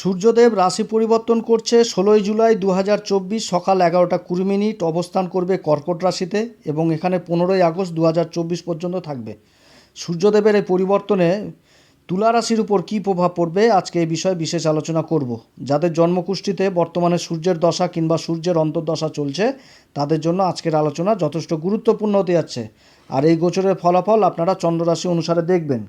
সূর্যদেব রাশি পরিবর্তন করছে। ষোলোই জুলাই দু হাজার চব্বিশ সকাল এগারোটা কুড়ি মিনিট অবস্থান করবে কর্কট রাশিতে এবং এখানে পনেরোই আগস্ট দু হাজার চব্বিশ পর্যন্ত থাকবে। সূর্যদেবের এই পরিবর্তনে তুলা রাশির উপর কী প্রভাব পড়বে? আজকে এই বিষয়ে বিশেষ আলোচনা করব। যাদের জন্মকুষ্ঠিতে বর্তমানে সূর্যের দশা কিংবা সূর্যের অন্তর্দশা চলছে, তাদের জন্য আজকের আলোচনা যথেষ্ট গুরুত্বপূর্ণ হতে যাচ্ছে। আর এই গোচরের ফলাফল আপনারা চন্দ্ররাশি অনুসারে দেখবেন।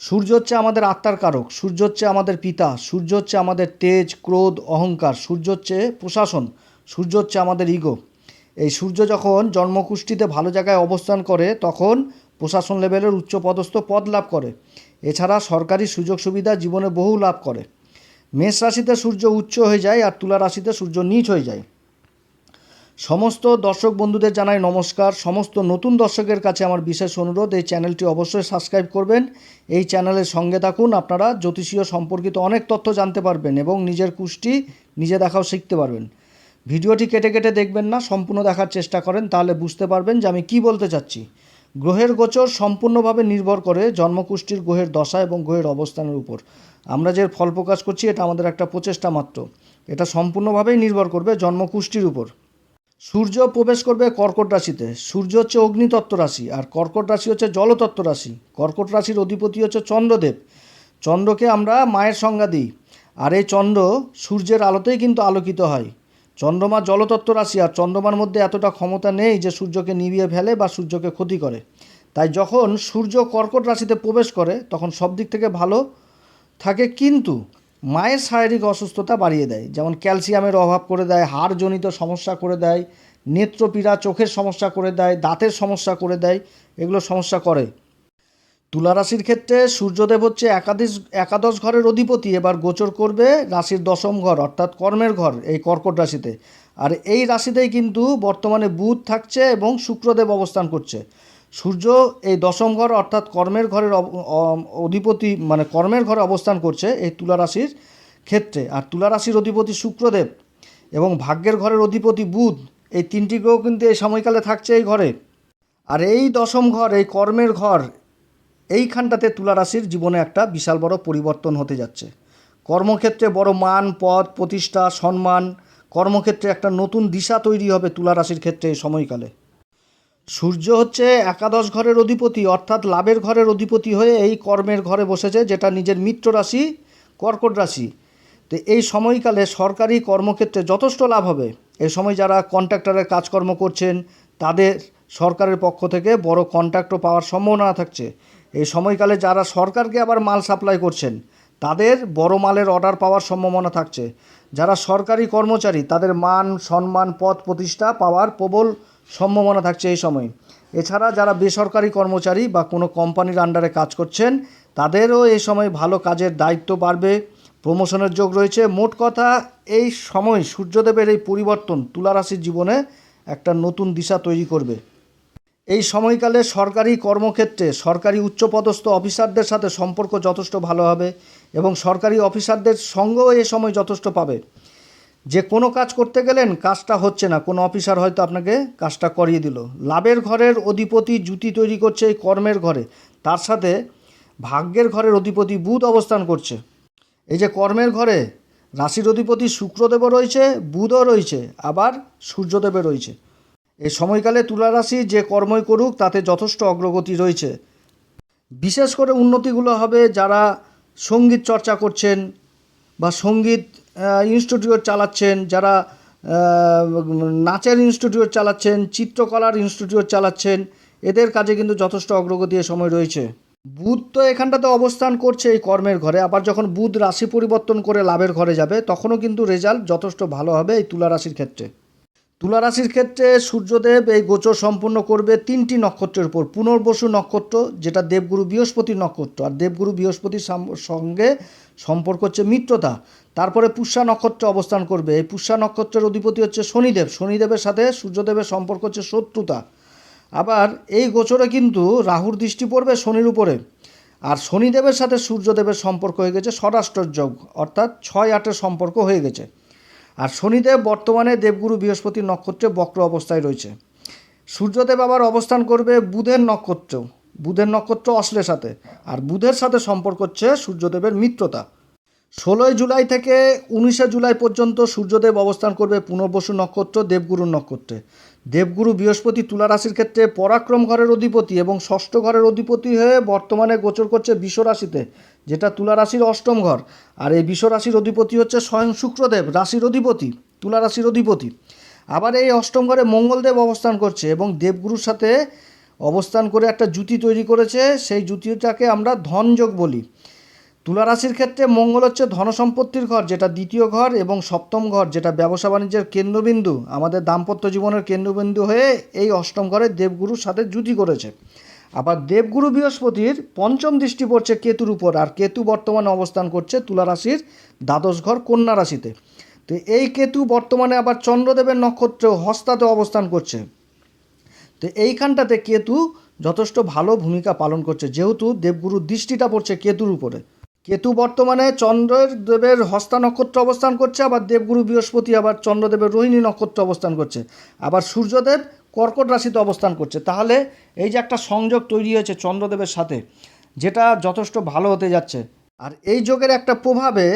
সূর্য হচ্ছে আমাদের আত্মার কারক, সূর্য হচ্ছে আমাদের পিতা, সূর্য হচ্ছে আমাদের তেজ, ক্রোধ, অহংকার, সূর্য হচ্ছে প্রশাসন, সূর্য হচ্ছে আমাদের ইগো এই সূর্য যখন জন্মকুষ্ঠিতে ভালো জায়গায় অবস্থান করে, তখন প্রশাসন লেভেলের উচ্চপদস্থ পদ লাভ করে। এছাড়া সরকারি সুযোগ সুবিধা জীবনে বহু লাভ করে। মেষ রাশিতে সূর্য উচ্চ হয়ে যায় আর তুলা রাশিতে সূর্য নিচ হয়ে যায়। সমস্ত দর্শক বন্ধুদের জানাই নমস্কার। সমস্ত নতুন দর্শকের কাছে আমার বিশেষ অনুরোধ, এই চ্যানেলটি অবশ্যই সাবস্ক্রাইব করবেন। এই চ্যানেলের সঙ্গে থাকুন, আপনারা জ্যোতিষীয় সম্পর্কিত অনেক তথ্য জানতে পারবেন এবং নিজের কুষ্টি নিজে দেখাও শিখতে পারবেন। ভিডিওটি কেটে কেটে দেখবেন না, সম্পূর্ণ দেখার চেষ্টা করেন, তাহলে বুঝতে পারবেন যে আমি কি বলতে চাচ্ছি। গ্রহের গোচর সম্পূর্ণভাবে নির্ভর করে জন্মকুষ্ঠির গ্রহের দশা এবং গ্রহের অবস্থানের উপর। আমরা যে ফল প্রকাশ করছি, এটা আমাদের একটা প্রচেষ্টা মাত্র। এটা সম্পূর্ণভাবেই নির্ভর করবে জন্মকুষ্ঠির উপর। সূর্য প্রবেশ করবে কর্কট রাশিতে। সূর্য হচ্ছে অগ্নিতত্ত্ব রাশি, আর কর্কট রাশি হচ্ছে জলতত্ত্ব রাশি। কর্কট রাশির অধিপতি হচ্ছে চন্দ্রদেব। চন্দ্রকে আমরা মায়ের সংজ্ঞা দিই, আর এই চন্দ্র সূর্যের আলোতেই কিন্তু আলোকিত হয়। চন্দ্রমা জলতত্ত্ব রাশি, আর চন্দ্রমার মধ্যে এতটা ক্ষমতা নেই যে সূর্যকে নিভিয়ে ফেলে বা সূর্যকে ক্ষতি করে। তাই যখন সূর্য কর্কট রাশিতে প্রবেশ করে, তখন সব দিক থেকে ভালো থাকে কিন্তু মায়ের শারীরিক অসুস্থতা বাড়িয়ে দেয়, যেমন ক্যালসিয়ামের অভাব করে দেয়, হাড়জনিত সমস্যা করে দেয়, নেত্রপীড়া, চোখের সমস্যা করে দেয়, দাঁতের সমস্যা করে দেয়, এগুলো সমস্যা করে। তুলারাশির ক্ষেত্রে সূর্যদেব হচ্ছে একাদশ একাদশ ঘরের অধিপতি, এবার গোচর করবে রাশির দশম ঘর, অর্থাৎ কর্মের ঘর, এই কর্কট রাশিতে। আর এই রাশিতেই কিন্তু বর্তমানে বুধ থাকছে এবং শুক্রদেব অবস্থান করছে। সূর্য এই দশম ঘর অর্থাৎ কর্মের ঘরের অধিপতি মানে কর্মের ঘরে অবস্থান করছে এই তুলা রাশির ক্ষেত্রে। আর তুলা রাশির অধিপতি শুক্রদেব এবং ভাগ্যের ঘরের অধিপতি বুধ, এই তিনটি গ্রহ কিন্তু এই সময়কালে থাকছে এই ঘরে। আর এই দশম ঘর, এই কর্মের ঘর, এইখানটাতে তুলা রাশির জীবনে একটা বিশাল বড় পরিবর্তন হতে যাচ্ছে। কর্মক্ষেত্রে বড় মান, পদ, প্রতিষ্ঠা, সম্মান কর্মক্ষেত্রে একটা নতুন দিশা তৈরি হবে তুলা রাশির ক্ষেত্রে এই সময়কালে। সূর্য হচ্ছে একাদশ ঘরের অধিপতি, অর্থাৎ লাভের ঘরের অধিপতি হয়ে এই কর্মের ঘরে বসেছে, যেটা নিজের মিত্র রাশি, কর্কট রাশি। তো এই সময়কালে সরকারি কর্মক্ষেত্রে যথেষ্ট লাভ হবে। এই সময় যারা কন্ট্রাক্টরের কাজকর্ম করছেন, তাদের সরকারের পক্ষ থেকে বড় কন্ট্রাক্টও পাওয়ার সম্ভাবনা থাকছে। এই সময়কালে যারা সরকারকে আবার মাল সাপ্লাই করছেন, তাদের বড় মালের অর্ডার পাওয়ার সম্ভাবনা থাকছে। যারা সরকারি কর্মচারী, তাদের মান, সম্মান, পদ প্রতিষ্ঠা পাওয়ার প্রবল সম্ভাবনা থাকছে এই সময়। এছাড়া যারা বেসরকারি কর্মচারী বা কোনো কোম্পানির আন্ডারে কাজ করছেন, তাদেরও এই সময় ভালো কাজের দায়িত্ব বাড়বে। প্রমোশনের যোগ রয়েছে। মোট কথা, এই সময় সূর্যদেবের এই পরিবর্তন তুলা রাশির জীবনে একটা নতুন দিশা তৈরি করবে। এই সময়কালে সরকারি কর্মক্ষেত্রে সরকারি উচ্চপদস্থ অফিসারদের সাথে সম্পর্ক যথেষ্ট ভালো হবে। এবং সরকারি অফিসারদের সঙ্গও এই সময় যথেষ্ট পাবে। যে কোনো কাজ করতে গেলেন, কাজটা হচ্ছে না। কোনো অফিসার হয়তো আপনাকে কাজটা করিয়ে দিল। লাভের ঘরের অধিপতি জুতি তৈরি করছে এই কর্মের ঘরে। তার সাথে ভাগ্যের ঘরের অধিপতি বুধ অবস্থান করছে। এই যে কর্মের ঘরে রাশির অধিপতি শুক্রদেবও রয়েছে, বুধও রয়েছে, আবার সূর্যদেবও রয়েছে। এই সময়কালে তুলা রাশি যে কর্মই করুক, তাতে যথেষ্ট অগ্রগতি রয়েছে। বিশেষ করে উন্নতিগুলো হবে যারা সংগীত চর্চা করছেন বা সংগীত ইনস্টিটিউট চালাচ্ছেন, যারা নাচের ইনস্টিটিউট চালাচ্ছেন, চিত্রকলার ইনস্টিটিউট চালাচ্ছেন, এদের কাজে কিন্তু যথেষ্ট অগ্রগতি সময় রয়েছে। বুধ তো এখানটাতে অবস্থান করছে এই কর্মের ঘরে, আবার যখন বুধ রাশি পরিবর্তন করে লাভের ঘরে যাবে, তখনও কিন্তু রেজাল্ট যথেষ্ট ভালো হবে এই তুলা রাশির ক্ষেত্রে। তুলা রাশির ক্ষেত্রে সূর্যদেব এই গোচর সম্পূর্ণ করবে তিনটি নক্ষত্রের উপর। পুনর্বসু নক্ষত্র, যেটা দেবগুরু বৃহস্পতির নক্ষত্র। আর দেবগুরু বৃহস্পতির সঙ্গে সম্পর্ক হচ্ছে মিত্রতা। তারপরে পুষ্যা নক্ষত্রে অবস্থান করবে। এই পুষ্যা নক্ষত্রের অধিপতি হচ্ছে শনিদেব। শনিদেবের সাথে সূর্যদেবের সম্পর্ক হচ্ছে শত্রুতা। আবার এই গোচরে কিন্তু রাহুর দৃষ্টি পড়বে শনির উপরে। আর শনিদেবের সাথে সূর্যদেবের সম্পর্ক হয়ে গেছে ষড়াষ্ট্রযোগ অর্থাৎ ছয় আটের সম্পর্ক হয়ে গেছে। শনিদেব বর্তমানে দেবগুরু বৃহস্পতি নক্ষত্রে বক্র অবস্থায় রয়েছে। সূর্যদেব আবার অবস্থান করবে বুধের নক্ষত্র বুধের নক্ষত্র অশ্লের সাথে, আর বুধের সাথে সম্পর্ক হচ্ছে সূর্যদেবের মিত্রতা। ষোলোই জুলাই থেকে উনিশে জুলাই পর্যন্ত সূর্যদেব অবস্থান করবে পুনর্বসু নক্ষত্র, দেবগুরুর নক্ষত্রে। দেবগুরু বৃহস্পতি তুলা রাশির ক্ষেত্রে পরাক্রম ঘরের অধিপতি এবং ষষ্ঠ ঘরের অধিপতি হয়ে বর্তমানে গোচর করছে বিষ রাশিতে, যেটা তুলা রাশির অষ্টম ঘর। আর এই বিষ রাশির অধিপতি হচ্ছে স্বয়ং শুক্রদেব, রাশির অধিপতি, তুলা রাশির অধিপতি। আবার এই অষ্টম ঘরে মঙ্গলদেব অবস্থান করছে এবং দেবগুরুর সাথে অবস্থান করে একটা জুতি তৈরি করেছে। সেই জুতিটাকে আমরা ধনযোগ বলি। তুলা রাশির ক্ষেত্রে মঙ্গল হচ্ছে ধনসম্পত্তির ঘর, যেটা দ্বিতীয় ঘর এবং সপ্তম ঘর, যেটা ব্যবসা বাণিজ্যের কেন্দ্রবিন্দু। আমাদের দাম্পত্য জীবনের কেন্দ্রবিন্দু হয়ে এই অষ্টম ঘরে দেবগুরুর সাথে জুতি করেছে। আবার দেবগুরু বৃহস্পতির পঞ্চম দৃষ্টি পড়ছে কেতুর উপর, আর কেতু বর্তমানে অবস্থান করছে তুলা রাশির দ্বাদশ ঘর কন্যা রাশিতে। তো এই কেতু বর্তমানে আবার চন্দ্রদেবের নক্ষত্র হস্তাতে অবস্থান করছে। তো এইখানটাতে কেতু যথেষ্ট ভালো ভূমিকা পালন করছে, যেহেতু দেবগুরুর দৃষ্টিটা পড়ছে কেতুর উপরে। কেতু বর্তমানে চন্দ্রের দেবের হস্তা নক্ষত্র অবস্থান করছে, আবার দেবগুরু বৃহস্পতি, আবার চন্দ্রদেবের রোহিণী নক্ষত্র অবস্থান করছে, আবার সূর্যদেব কর্কট রাশিতে অবস্থান করছে। তাহলে এই যে একটা সংযোগ তৈরি হয়েছে চন্দ্রদেবের সাথে, যেটা যথেষ্ট ভালো হতে যাচ্ছে। আর এই যোগের একটা প্রভাবে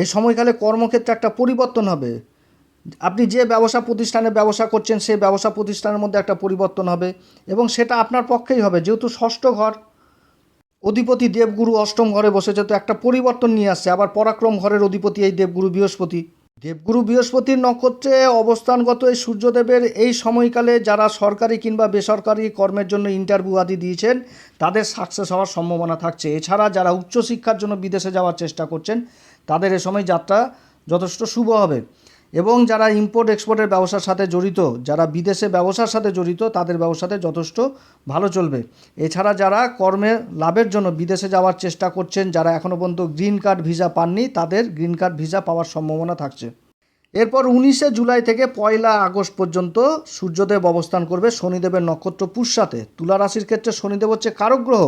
এই সময়কালে কর্মক্ষেত্রে একটা পরিবর্তন হবে। আপনি যে ব্যবসা প্রতিষ্ঠানে ব্যবসা করছেন, সেই ব্যবসা প্রতিষ্ঠানের মধ্যে একটা পরিবর্তন হবে এবং সেটা আপনার পক্ষেই হবে, যেহেতু ষষ্ঠ ঘর। অধিপতি দেবগুরু অষ্টম ঘরে বসেছে, তো একটা পরিবর্তন নিয়ে আসছে। আবার পরাক্রম ঘরের অধিপতি এই দেবগুরু বৃহস্পতি। দেবগুরু বৃহস্পতির নক্ষত্রে অবস্থানগত এই সূর্যদেবের এই সময়কালে যারা সরকারি কিংবা বেসরকারি কর্মের জন্য ইন্টারভিউ আদি দিয়েছেন, তাদের সাকসেস হওয়ার সম্ভাবনা থাকছে। এছাড়া যারা উচ্চশিক্ষার জন্য বিদেশে যাওয়ার চেষ্টা করছেন, তাদের এ সময় যাত্রা যথেষ্ট শুভ হবে। এবং যারা ইম্পোর্ট এক্সপোর্টের ব্যবসার সাথে জড়িত, যারা বিদেশে ব্যবসার সাথে জড়িত, তাদের ব্যবসাতে যথেষ্ট ভালো চলবে। এছাড়া যারা কর্মে লাভের জন্য বিদেশে যাওয়ার চেষ্টা করছেন, যারা এখনও পর্যন্ত গ্রিন কার্ড ভিসা পাননি, তাদের গ্রিন কার্ড ভিসা পাওয়ার সম্ভাবনা থাকছে। এরপর উনিশে জুলাই থেকে পয়লা আগস্ট পর্যন্ত সূর্যদেব অবস্থান করবে শনিদেবের নক্ষত্র পুষ্যাতে। তুলা রাশির ক্ষেত্রে শনিদেব হচ্ছে কারক গ্রহ।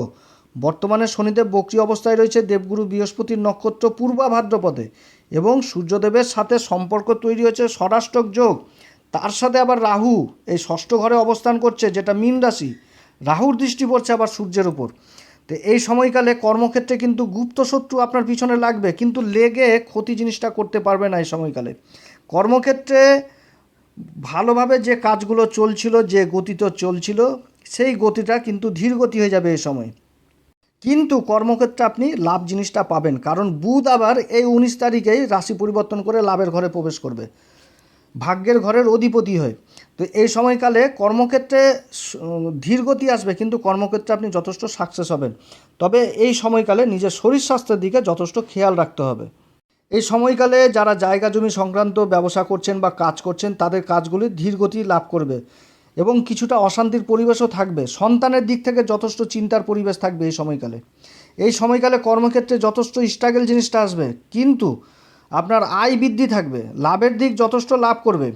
বর্তমানে শনিদেব বক্রি অবস্থায় রয়েছে দেবগুরু বৃহস্পতির নক্ষত্র পূর্বা ভাদ্রপদে এবং সূর্যদেবের সাথে সম্পর্ক তৈরি হয়েছে ষড়াষ্টক যোগ। তার সাথে আবার রাহু এই ষষ্ঠ ঘরে অবস্থান করছে, যেটা মীন রাশি। রাহুর দৃষ্টি পড়ছে আবার সূর্যের উপর। তো এই সময়কালে কর্মক্ষেত্রে কিন্তু গুপ্ত শত্রু আপনার পিছনে লাগবে, কিন্তু লেগে ক্ষতি জিনিসটা করতে পারবে না এই সময়কালে। কর্মক্ষেত্রে ভালোভাবে যে কাজগুলো চলছিল, যে গতিতে চলছিল, সেই গতিটা কিন্তু ধীর গতি হয়ে যাবে এই সময়। কিন্তু কর্মক্ষেত্রে আপনি লাভ জিনিসটা পাবেন। কারণ বুধ আবার এই উনিশ তারিখেই রাশি পরিবর্তন করে লাভের ঘরে প্রবেশ করবে। ভাগ্যের ঘরের অধিপতি হয়। তো এই সময়কালে কর্মক্ষেত্রে স- ধীর গতি আসবে, কিন্তু কর্মক্ষেত্রে আপনি যথেষ্ট সাকসেস হবেন। তবে এই সময়কালে নিজের শরীর স্বাস্থ্যের দিকে যথেষ্ট খেয়াল রাখতে হবে। এই সময়কালে যারা জায়গা জমি সংক্রান্ত ব্যবসা করছেন বা কাজ করছেন, তাদের কাজগুলি ধীর গতি লাভ করবে। এবং কিছুটা অশান্তির পরিবেশও থাকবে। সন্তানের দিক থেকে যথেষ্ট চিন্তার পরিবেশ থাকবে এই সময়কালে। এই সময়কালে কর্মক্ষেত্রে যথেষ্ট স্ট্রাগল জিনিসটা আসবে। কিন্তু আপনার আয় বৃদ্ধি থাকবে, লাভের দিক যথেষ্ট লাভ করবে।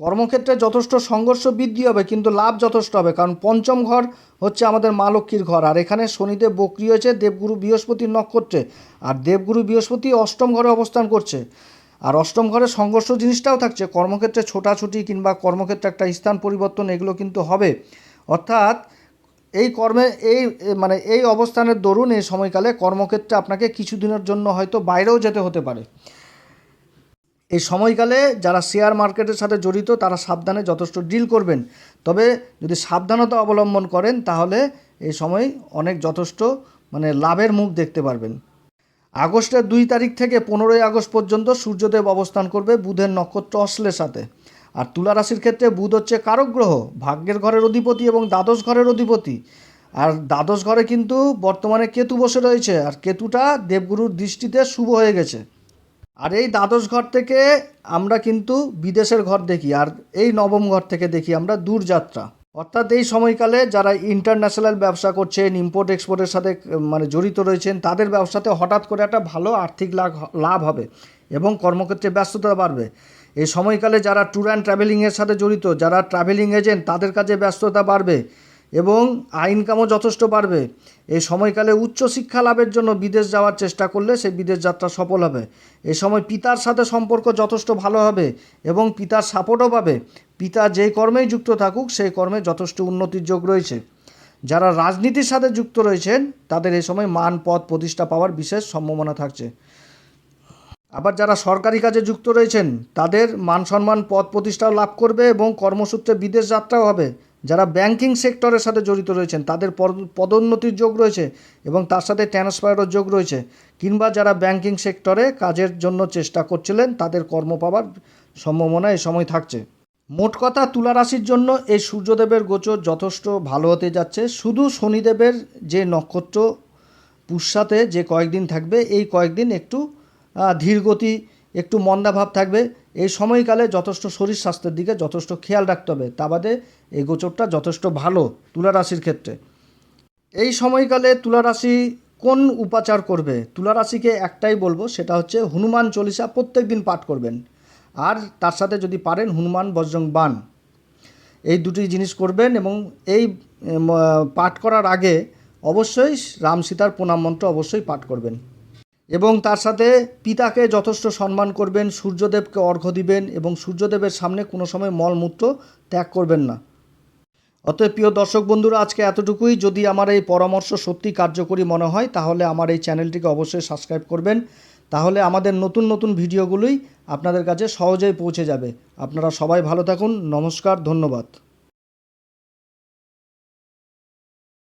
কর্মক্ষেত্রে যথেষ্ট সংঘর্ষ বৃদ্ধি হবে, কিন্তু লাভ যথেষ্ট হবে। কারণ পঞ্চম ঘর হচ্ছে আমাদের মা লক্ষ্মীর ঘর। আর এখানে শনিদেব বক্রি হয়েছে, দেবগুরু বৃহস্পতির নক্ষত্রে। আর দেবগুরু বৃহস্পতি অষ্টম ঘরে অবস্থান করছে। আর অষ্টম ঘরে সংঘর্ষ জিনিসটাও থাকছে। কর্মক্ষেত্রে ছোটাছুটি কিংবা কর্মক্ষেত্রে একটা স্থান পরিবর্তন, এগুলো কিন্তু হবে। অর্থাৎ এই কর্মে, এই মানে এই অবস্থানের দরুন এই সময়কালে কর্মক্ষেত্রে আপনাকে কিছুদিনের জন্য হয়তো বাইরেও যেতে হতে পারে। এই সময়কালে যারা শেয়ার মার্কেটের সাথে জড়িত, তারা সাবধানে যথেষ্ট ডিল করবেন। তবে যদি সাবধানতা অবলম্বন করেন, তাহলে এই সময় অনেক যথেষ্ট মানে লাভের মুখ দেখতে পারবেন। আগস্টের দুই তারিখ থেকে পনেরোই আগস্ট পর্যন্ত সূর্যদেব অবস্থান করবে বুধের নক্ষত্র অশ্লের সাথে। আর তুলা রাশির ক্ষেত্রে বুধ হচ্ছে কারক গ্রহ, ভাগ্যের ঘরের অধিপতি এবং দ্বাদশ ঘরের অধিপতি। আর দ্বাদশ ঘরে কিন্তু বর্তমানে কেতু বসে রয়েছে, আর কেতুটা দেবগুরুর দৃষ্টিতে শুভ হয়ে গেছে। আর এই দ্বাদশ ঘর থেকে আমরা কিন্তু বিদেশের ঘর দেখি, আর এই নবম ঘর থেকে দেখি আমরা দূরযাত্রা। অর্থাৎ এই সময়কালে যারা ইন্টারন্যাশনাল ব্যবসা করছেন ইম্পোর্ট এক্সপোর্টের সাথে মানে জড়িত রয়েছেন, তাদের ব্যবসাতে হঠাৎ করে একটা ভালো আর্থিক লাভ লাভ হবে এবং কর্মক্ষেত্রে ব্যস্ততা বাড়বে। এই সময়কালে যারা ট্যুর অ্যান্ড ট্রাভেলিংয়ের সাথে জড়িত, যারা ট্রাভেলিং এজেন্ট তাদের কাছে ব্যস্ততা বাড়বে। এবং আয় ইনকামও যথেষ্ট বাড়বে। এই সময়কালে উচ্চশিক্ষা লাভের জন্য বিদেশ যাওয়ার চেষ্টা করলে সেই বিদেশ যাত্রা সফল হবে। এই সময় পিতার সাথে সম্পর্ক যথেষ্ট ভালো হবে এবং পিতার সাপোর্টও পাবে। পিতা যেই কর্মেই যুক্ত থাকুক, সেই কর্মে যথেষ্ট উন্নতির যোগ রয়েছে। যারা রাজনীতির সাথে যুক্ত রয়েছেন, তাদের এই সময় মান, পদ প্রতিষ্ঠা পাওয়ার বিশেষ সম্ভাবনা থাকছে। আবার যারা সরকারি কাজে যুক্ত রয়েছেন, তাদের মান সম্মান পদ প্রতিষ্ঠাও লাভ করবে এবং কর্মসূত্রে বিদেশ যাত্রাও হবে। যারা ব্যাংকিং সেক্টরের সাথে জড়িত রয়েছেন, তাদের পদ- পদোন্নতির যোগ রয়েছে এবং তার সাথে ট্রান্সফারেরও যোগ রয়েছে। কিংবা যারা ব্যাংকিং সেক্টরে কাজের জন্য চেষ্টা করছিলেন, তাদের কর্ম পাওয়ার সম্ভাবনা এই সময় থাকছে। মোট কথা, তুলা রাশির জন্য এই সূর্যদেবের গোচর যথেষ্ট ভালো হতে যাচ্ছে। শুধু শনিদেবের যে নক্ষত্র পুষ্যাতে যে কয়েকদিন থাকবে, এই কয়েকদিন একটু ধীরগতি, একটু মন্দাভাব থাকবে। এই সময়কালে যথেষ্ট শরীর স্বাস্থ্যের দিকে যথেষ্ট খেয়াল রাখতে হবে। তা বাদে এই গোচরটা যথেষ্ট ভালো তুলা রাশির ক্ষেত্রে। এই সময়কালে তুলা রাশি কোন উপাচার করবে? তুলা রাশিকে একটাই বলব, সেটা হচ্ছে হনুমান চল্লিশা প্রত্যেক দিন পাঠ করবেন। আর তার সাথে যদি পারেন হনুমান বজ্রং বান এই দুটি জিনিস করবেন এবং এই পাঠ করার আগে অবশ্যই রাম সীতার প্রণাম মন্ত্র অবশ্যই পাঠ করবেন। এবং তার সাথে পিতাকে যথেষ্ট সম্মান করবেন, সূর্যদেবকে অর্ঘ্য দিবেন এবং সূর্যদেবের সামনে কোনো সময় মলমূত্র ত্যাগ করবেন না। অতএব প্রিয় দর্শক বন্ধুরা, আজকে এতটুকুই। যদি আমার এই পরামর্শ সত্যি কার্যকরী মনে হয়, তাহলে আমার এই চ্যানেলটিকে অবশ্যই সাবস্ক্রাইব করবেন। তাহলে আমাদের নতুন নতুন ভিডিওগুলোই আপনাদের কাছে সহজেই পৌঁছে যাবে। আপনারা সবাই ভালো থাকুন। নমস্কার, ধন্যবাদ।